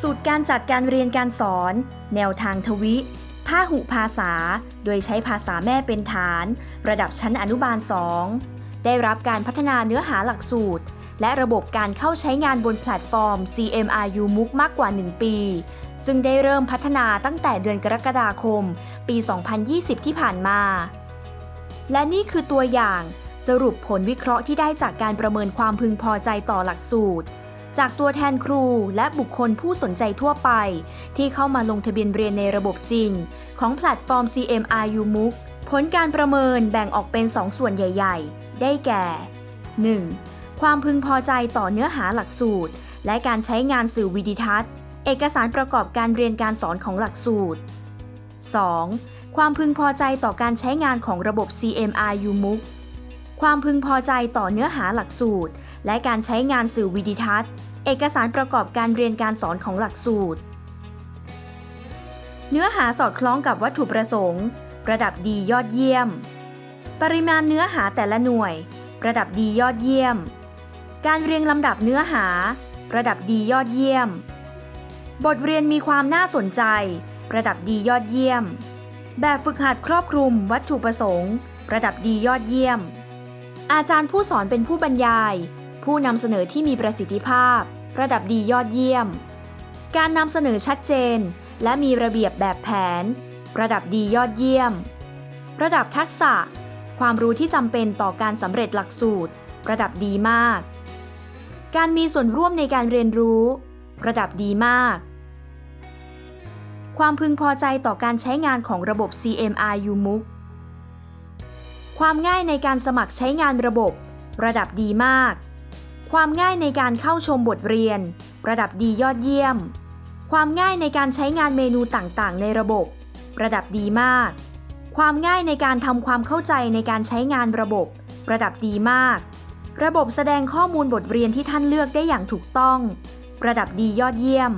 สูตรการจัดการเรียนการสอน แนวทางทวิพาหุภาษา โดยใช้ภาษาแม่เป็นฐาน ระดับชั้นอนุบาล 2 ได้รับการพัฒนาเนื้อหาหลักสูตร และระบบการเข้าใช้งานบนแพลตฟอร์ม CMRU MOOC มากกว่า 1 ปี ซึ่งได้เริ่มพัฒนาตั้งแต่เดือนกรกฎาคม ปี 2020 ที่ผ่านมา และนี่คือตัวอย่างสรุปผลวิเคราะห์ที่ได้จากการประเมินความพึงพอใจต่อหลักสูตร จากตัวแทนครูและบุคคลผู้สนใจทั่วไป ที่เข้ามาลงทะเบียนเรียนในระบบจริง ของแพลตฟอร์ม CMRU MOOC ผลการประเมินแบ่งออกเป็น 2 ส่วนใหญ่ ๆ ได้แก่ 1. ความพึงพอใจต่อเนื้อหาหลักสูตร และการใช้งานสื่อวิดิทัศน์ เอกสารประกอบการเรียนการสอนของหลักสูตร 2. ความพึงพอใจต่อการใช้งานของระบบ CMRU MOOC ความพึงพอใจต่อเนื้อหาหลักสูตร และการใช้งานสื่อวิดิทัศน์ เอกสารประกอบการเรียนการสอนของหลักสูตร เนื้อหาสอดคล้องกับวัตถุประสงค์ ระดับดียอดเยี่ยม ปริมาณเนื้อหาแต่ละหน่วย ระดับดียอดเยี่ยม การเรียงลำดับเนื้อหา ระดับดียอดเยี่ยม บทเรียนมีความน่าสนใจ ระดับดียอดเยี่ยม แบบฝึกหัดครอบคลุม วัตถุประสงค์ ระดับดียอดเยี่ยมอาจารย์ผู้สอนเป็นผู้บรรยาย ผู้นำเสนอที่มีประสิทธิภาพ ระดับดียอดเยี่ยม การนำเสนอชัดเจน และมีระเบียบแบบแผน ระดับดียอดเยี่ยม ระดับทักษะ ความรู้ที่จำเป็นต่อการสำเร็จหลักสูตร ระดับดีมาก การมีส่วนร่วมในการเรียนรู้ ระดับดีมาก ความพึงพอใจต่อการใช้งานของระบบ CMRU MOOC ความง่ายในการสมัครใช้งานระบบ ระดับดีมาก ความง่ายในการเข้าชมบทเรียน ระดับดียอดเยี่ยม ความง่ายในการใช้งานเมนูต่างๆ ในระบบ ระดับดีมาก ความง่ายในการทำความเข้าใจในการใช้งานระบบ ระดับดีมาก ระบบแสดงข้อมูลบทเรียนที่ท่านเลือกได้อย่างถูกต้อง ระดับดียอดเยี่ยม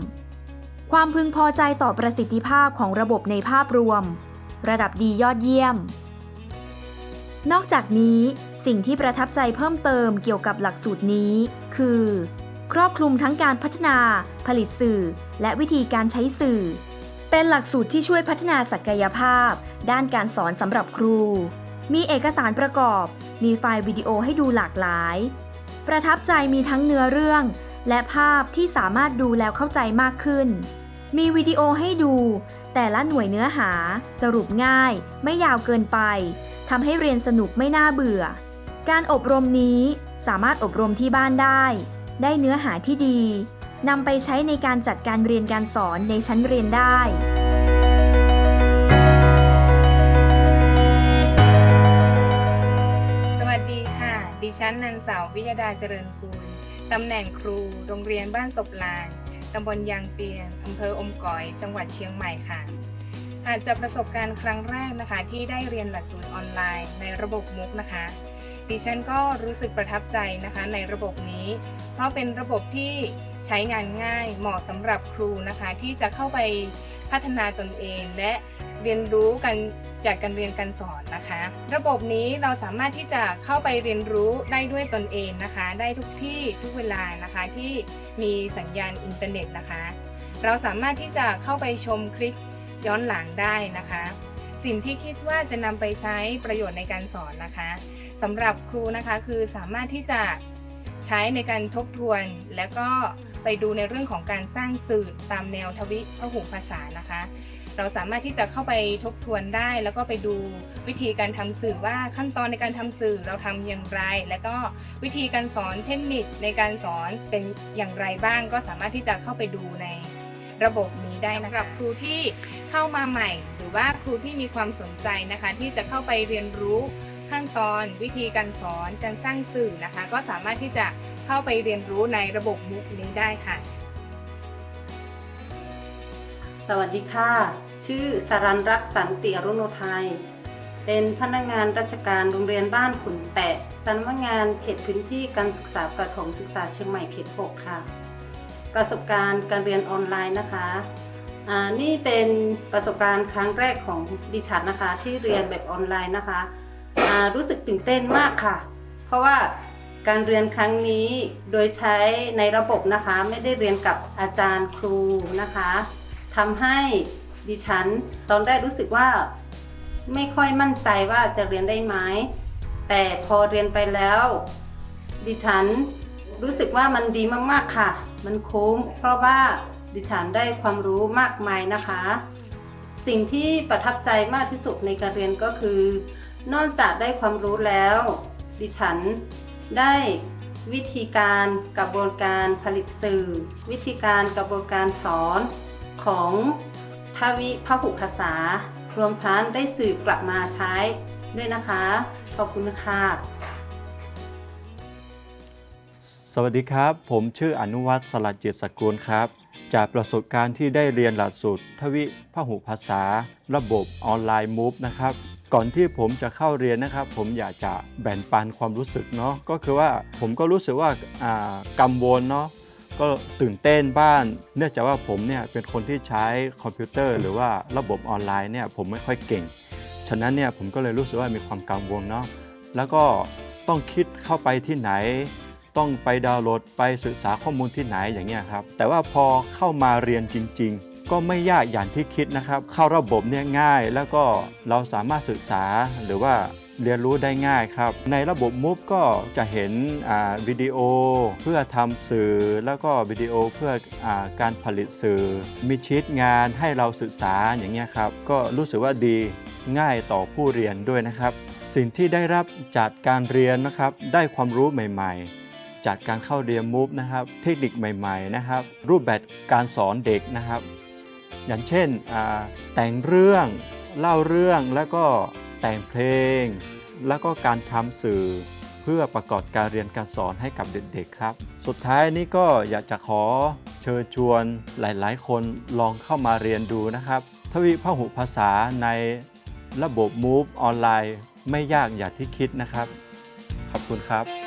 ความพึงพอใจต่อประสิทธิภาพของระบบในภาพรวม ระดับดียอดเยี่ยม นอกจากนี้ สิ่งที่ประทับใจเพิ่มเติมเกี่ยวกับหลักสูตรนี้ คือ ครอบคลุมทั้งการพัฒนา ผลิตสื่อ และวิธีการใช้สื่อ เป็นหลักสูตรที่ช่วยพัฒนาศักยภาพ ด้านการสอนสำหรับครู มีเอกสารประกอบ มีไฟล์วิดีโอให้ดูหลากหลาย ประทับใจมีทั้งเนื้อเรื่อง และภาพที่สามารถดูแล้วเข้าใจมากขึ้น มีวิดีโอให้ดู แต่ละหน่วยเนื้อหา สรุปง่าย ไม่ยาวเกินไปทำให้เรียนสนุกไม่น่าเบื่อ การอบรมนี้สามารถอบรมที่บ้านได้ ได้เนื้อหาที่ดีนำไปใช้ในการจัดการเรียนการสอนในชั้นเรียนได้สวัสดีค่ะดิฉันนางสาววิยดาเจริญคูณตำแหน่งครู โรงเรียนบ้านศพลานตำบลยางเปียงอำเภออมก๋อย จังหวัดเชียงใหม่ค่ะ อาจจะประสบการณ์ครั้งแรกนะคะ ที่ได้เรียนหลักสูตรออนไลน์ในระบบมุกนะคะ ดิฉันก็รู้สึกประทับใจนะคะในระบบนี้ เพราะเป็นระบบที่ใช้งานง่ายเหมาะสำหรับครูนะคะ ที่จะเข้าไปพัฒนาตนเองและเรียนรู้กันจากการเรียนการสอนนะคะ ระบบนี้เราสามารถที่จะเข้าไปเรียนรู้ได้ด้วยตนเองนะคะ ได้ทุกที่ทุกเวลานะคะที่มีสัญญาณอินเทอร์เน็ตนะคะ เราสามารถที่จะเข้าไปชมคลิปย้อนหลังได้นะคะ สิ่งที่คิดว่าจะนำไปใช้ประโยชน์ในการสอนนะคะ สำหรับครูนะคะคือสามารถที่จะใช้ในการทบทวน แล้วก็ไปดูในเรื่องของการสร้างสื่อตามแนวทวิพหุภาษานะคะ เราสามารถที่จะเข้าไปทบทวนได้ แล้วก็ไปดูวิธีการทำสื่อว่าขั้นตอนในการทำสื่อเราทำอย่างไร แล้วก็วิธีการสอนเทคนิคในการสอนเป็นอย่างไรบ้าง ก็สามารถที่จะเข้าไปดูในระบบนี้ได้นะคะสำหรับครูที่เข้ามาใหม่ หรือว่าครูที่มีความสนใจนะคะ ที่จะเข้าไปเรียนรู้ ขั้นตอนวิธีการสอนการสร้างสื่อนะคะ ก็สามารถที่จะเข้าไปเรียนรู้ในระบบมุกนี้ได้ค่ะ สวัสดีค่ะ ชื่อสรันรักษ์สันติอรุโนไทย เป็นพนักงานราชการโรงเรียนบ้านขุนแตะสำนักงานเขตพื้นที่การศึกษาประถมศึกษาเชียงใหม่เขต 6 ค่ะ ประสบการณ์การเรียนออนไลน์นะคะนี่เป็นประสบการณ์ครั้งแรกของดิฉันนะคะ ที่เรียนแบบออนไลน์นะคะ รู้สึกตื่นเต้นมากค่ะ เพราะว่าการเรียนครั้งนี้โดยใช้ในระบบนะคะ ไม่ได้เรียนกับอาจารย์ครูนะคะทำให้ดิฉันตอนแรกรู้สึกว่าไม่ค่อยมั่นใจว่าจะเรียนได้ไหมแต่พอเรียนไปแล้ว ดิฉันรู้สึกว่ามันดีมากๆค่ะ มันคุ้มเพราะว่าดิฉันได้ความรู้มากมายนะคะ สิ่งที่ประทับใจมากที่สุดในการเรียนก็คือ นอกจากได้ความรู้แล้ว ดิฉันได้วิธีการกระบวนการผลิตสื่อ วิธีการกระบวนการสอนของทวิพหุภาษา รวมทั้งได้สื่อกลับมาใช้ด้วยนะคะ ขอบคุณค่ะสวัสดีครับ ผมชื่ออนุวัฒน์สลัดเจตสกุลครับ จากประสบการณ์ที่ได้เรียนหลักสูตรทวิพหุภาษา ระบบออนไลน์มูฟนะครับ ก่อนที่ผมจะเข้าเรียนนะครับ ผมอยากจะแบ่งปันความรู้สึกเนาะก็คือว่าผมก็รู้สึกว่าากังวลเนาะก็ตื่นเต้นบ้าน เนื่องจากว่าผมเนี่ยเป็นคนที่ใช้คอมพิวเตอร์ หรือว่าระบบออนไลน์เนี่ยผมไม่ค่อยเก่ง ฉะนั้นเนี่ยผมก็เลยรู้สึกว่ามีความกังวลเนาะแล้วก็ต้องคิดเข้าไปที่ไหน ต้องไปดาวน์โหลดไปศึกษาข้อมูลที่ไหนอย่างเงี้ยครับแต่ว่าพอเข้ามาเรียนจริง ๆ ก็ไม่ยากอย่างที่คิดนะครับ เข้าระบบเนี่ยง่าย แล้วก็เราสามารถศึกษาหรือว่าเรียนรู้ได้ง่ายครับ ในระบบ MOOC ก็จะเห็นวิดีโอเพื่อทำสื่อ แล้วก็วิดีโอเพื่ออการผลิตสื่อ มีชีตงานให้เราศึกษาอย่างเงี้ยครับ ก็รู้สึกว่าดีง่ายต่อผู้เรียนด้วยนะครับ สิ่งที่ได้รับจากการเรียนนะครับ ได้ความรู้ใหม่ ๆ จากการเข้าเรียนมูฟนะครับ เทคนิคใหม่ ๆ นะครับ รูปแบบการสอนเด็กนะครับ อย่างเช่นแต่งเรื่องเล่าเรื่องแล้วก็แต่งเพลง แล้วก็การทำสื่อเพื่อประกอบการเรียนการสอนให้กับเด็กๆครับ สุดท้ายนี้ก็อยากจะขอเชิญชวนหลายๆ คนลองเข้ามาเรียนดูนะครับ ทวิพหุภาษาในระบบ Move ออนไลน์ ไม่ยากอย่างที่คิดนะครับ ขอบคุณครับ